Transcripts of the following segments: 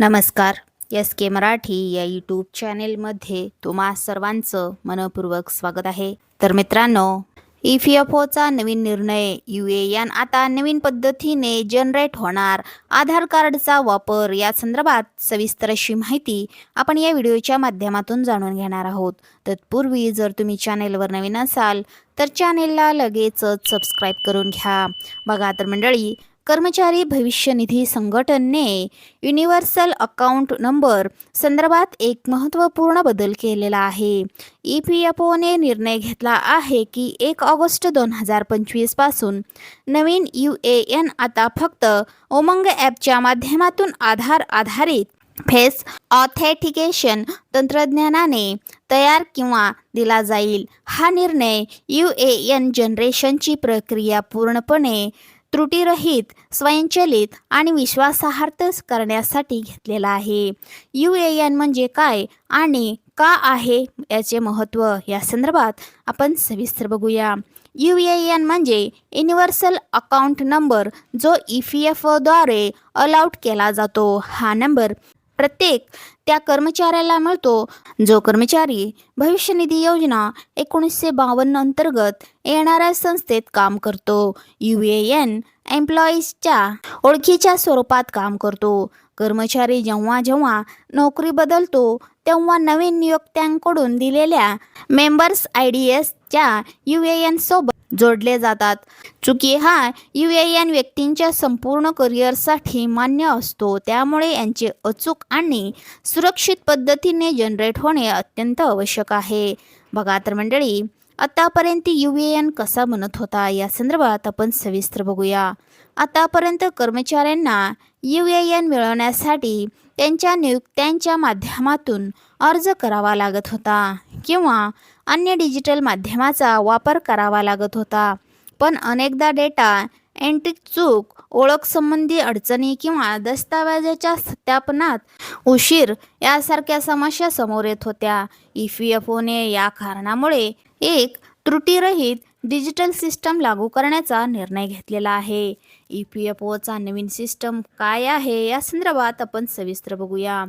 नमस्कार. एस के मराठी या यूट्यूब चॅनेलमध्ये तुम्हा सर्वांचं मनपूर्वक स्वागत आहे. तर मित्रांनो ई पी एफ ओचा नवीन निर्णय यू ए एन आता नवीन पद्धतीने जनरेट होणार. आधार कार्डचा वापर या संदर्भात सविस्तर अशी माहिती आपण या व्हिडिओच्या माध्यमातून जाणून घेणार आहोत. तत्पूर्वी जर तुम्ही चॅनेलवर नवीन असाल तर चॅनेलला लगेचच सबस्क्राईब करून घ्या. बघा तर मंडळी कर्मचारी भविष्य निधी संघटनेने युनिव्हर्सल अकाउंट नंबर संदर्भात एक महत्त्वपूर्ण बदल केलेला आहे. ई पी एफ ओने निर्णय घेतला आहे की एक ऑगस्ट दोन हजार पंचवीसपासून नवीन यू ए एन आता फक्त उमंग ॲपच्या माध्यमातून आधार आधारित फेस ऑथेटिकेशन तंत्रज्ञानाने तयार किंवा दिला जाईल. हा निर्णय यू ए एन जनरेशनची प्रक्रिया पूर्णपणे त्रुटीरहित स्वयंचलित आणि विश्वासार्हत करण्यासाठी घेतलेला आहे. यू ए एन म्हणजे काय आणि का आहे याचे महत्त्व या संदर्भात आपण सविस्तर बघूया. यू ए एन म्हणजे युनिव्हर्सल अकाउंट नंबर जो ई पी एफ ओद्वारे अलाउट केला जातो. हा नंबर प्रत्येक त्या कर्मचाऱ्याला मिळतो. जो कर्मचारी भविष्य निधी योजना एकोणीसशे बावन्न अंतर्गत येणाऱ्या संस्थेत काम करतो. यू ए एन एम्प्लॉईजच्या ओळखीच्या स्वरूपात काम करतो. कर्मचारी जेव्हा जेव्हा नोकरी बदलतो तेव्हा नवीन नियोक्त्यांकडून दिलेल्या मेंबर्स आय डी एसच्या यू ए एन सोबत जोडले जातात. चुकी हा यू ए एन व्यक्तींच्या संपूर्ण करिअरसाठी मान्य असतो. त्यामुळे यांचे अचूक आणि सुरक्षित पद्धतीने जनरेट होणे अत्यंत आवश्यक आहे. बघा तर मंडळी आतापर्यंत यू ए एन कसा बनत होता या संदर्भात आपण सविस्तर बघूया. आतापर्यंत कर्मचाऱ्यांना यू ए एन मिळवण्यासाठी त्यांच्या नियुक्त्यांच्या माध्यमातून अर्ज करावा लागत होता किंवा अन्य डिजिटल माध्यमाचा वापर करावा लागत होता. पण अनेकदा डेटा एंट्रिक चूक ओळखसंबंधी अडचणी किंवा दस्तावेजाच्या सत्यापनात उशीर यासारख्या समस्या समोर येत होत्या. ई पी एफ ओने या कारणामुळे एक त्रुटीरहित डिजिटल सिस्टम लागू करण्याचा निर्णय घेतलेला आहे. ई पी एफ ओचा नवीन सिस्टम काय आहे या संदर्भात आपण सविस्तर बघूया.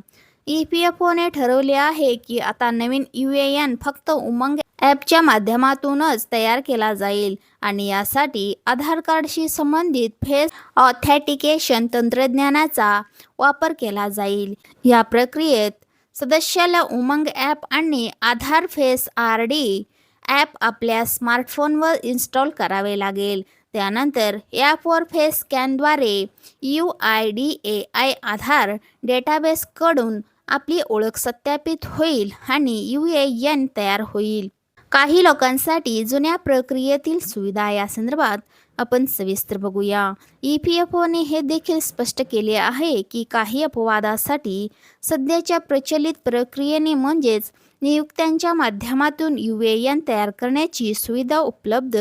ई पी एफ ओने ठरवले आहे की आता नवीन यू ए एन फक्त उमंग ॲपच्या माध्यमातूनच तयार केला जाईल आणि यासाठी आधार कार्डशी संबंधित फेस ऑथॅटिकेशन तंत्रज्ञानाचा वापर केला जाईल. या प्रक्रियेत सदस्याला उमंग ॲप आणि Aadhaar face R D app आपल्या स्मार्टफोनवर इन्स्टॉल करावे लागेल. त्यानंतर ॲपवर face स्कॅनद्वारे U I D A I Aadhaar डेटाबेसकडून आपली ओळख सत्यापित होईल आणि यू ए एन तयार होईल. काही लोकांसाठी जुन्या प्रक्रियेतील सुविधा या संदर्भात आपण सविस्तर बघूया. ई पी एफ ओने हे देखील स्पष्ट केले आहे की काही अपवादासाठी सध्याच्या प्रचलित प्रक्रियेने म्हणजेच नियुक्त्यांच्या माध्यमातून यू ए एन तयार करण्याची सुविधा उपलब्ध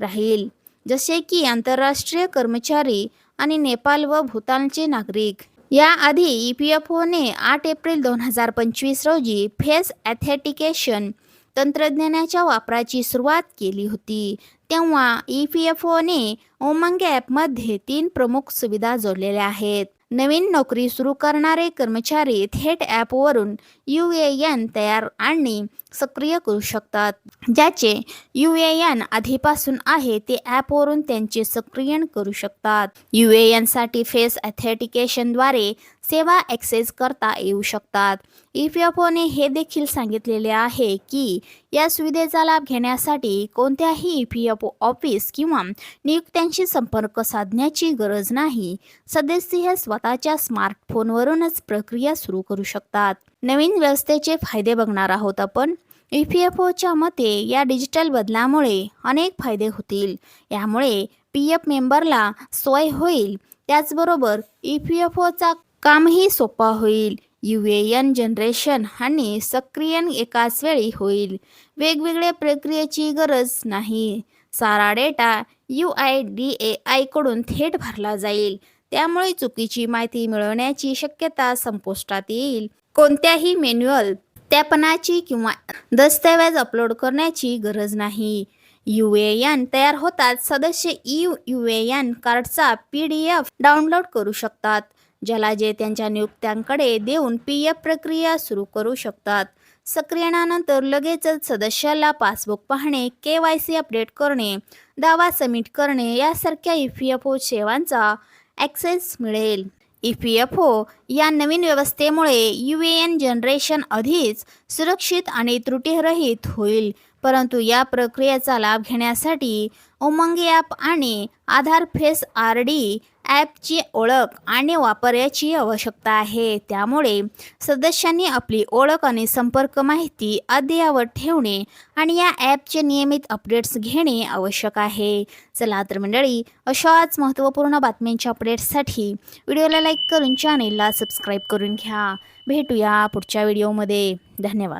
राहील. जसे की आंतरराष्ट्रीय कर्मचारी आणि नेपाल व भूतानचे नागरिक. याआधी ई पी एफ ओने आठ एप्रिल दोन हजार पंचवीस रोजी फेस ॲथेटिकेशन तंत्रज्ञानाच्या वापराची सुरुवात केली होती. तेव्हा ई पी एफ ओने उमंग ॲपमध्ये तीन प्रमुख सुविधा जोडलेल्या आहेत. नवीन नोकरी सुरू करणारे कर्मचारी थेट ॲपवरून यू ए एन तयार आणि सक्रिय करू शकतात. ज्याचे यू ए एन आधीपासून आहे ते ॲपवरून त्यांचे सक्रियण करू शकतात. यू ए एनसाठी फेस ॲथेटिकेशनद्वारे सेवा ॲक्सेस करता येऊ शकतात. ई पी एफ ओने हे देखील सांगितलेले आहे की या सुविधेचा लाभ घेण्यासाठी कोणत्याही E P F O office किंवा नियुक्त्यांशी संपर्क साधण्याची गरज नाही. सदस्य हे स्वतःच्या स्मार्टफोनवरूनच प्रक्रिया सुरू करू शकतात. नवीन व्यवस्थेचे फायदे बघणार आहोत आपण. ई पी एफ ओच्या मते या डिजिटल बदलामुळे अनेक फायदे होतील. यामुळे पी एफ मेंबरला सोय होईल. त्याचबरोबर ई पी एफ ओचा कामही सोपा होईल. यू ए एन जनरेशन आणि सक्रियन एकाच वेळी होईल. वेगवेगळ्या प्रक्रियेची गरज नाही. सारा data U I D A आयकडून थेट भरला जाईल. त्यामुळे चुकीची माहिती मिळवण्याची शक्यता संपुष्टात येईल. कोणत्याही मॅन्युअल त्यापणाची किंवा दस्तऐवज अपलोड करण्याची गरज नाही. यू ए एन तयार होतात सदस्य ई यू ए एन कार्डचा पी डी एफ डाउनलोड करू शकतात. ज्याला जे त्यांच्या नियुक्त्यांकडे देऊन पी एफ प्रक्रिया सुरू करू शकतात. सक्रियणानंतर लगेचच सदस्याला पासबुक पाहणे के वाय सी अपडेट करणे दावा सबमिट करणे यासारख्या ई पी एफ ओ सेवांचा ॲक्सेस मिळेल. ई पी एफ ओ या नवीन व्यवस्थेमुळे यू ए एन जनरेशन आधीच सुरक्षित आणि त्रुटीरहित होईल. परंतु या प्रक्रियेचा लाभ घेण्यासाठी उमंग ॲप आणि आधार फेस आर डी ॲपची ओळख आणि वापराची आवश्यकता आहे. त्यामुळे सदस्यांनी आपली ओळख आणि संपर्क माहिती अद्ययावत ठेवणे आणि या ॲपचे नियमित अपडेट्स घेणे आवश्यक आहे. चला तर मंडळी अशाच महत्त्वपूर्ण बातम्यांच्या अपडेट्ससाठी व्हिडिओला लाईक करून चॅनेलला सबस्क्राईब करून घ्या. भेटूया पुढच्या व्हिडिओमध्ये. धन्यवाद.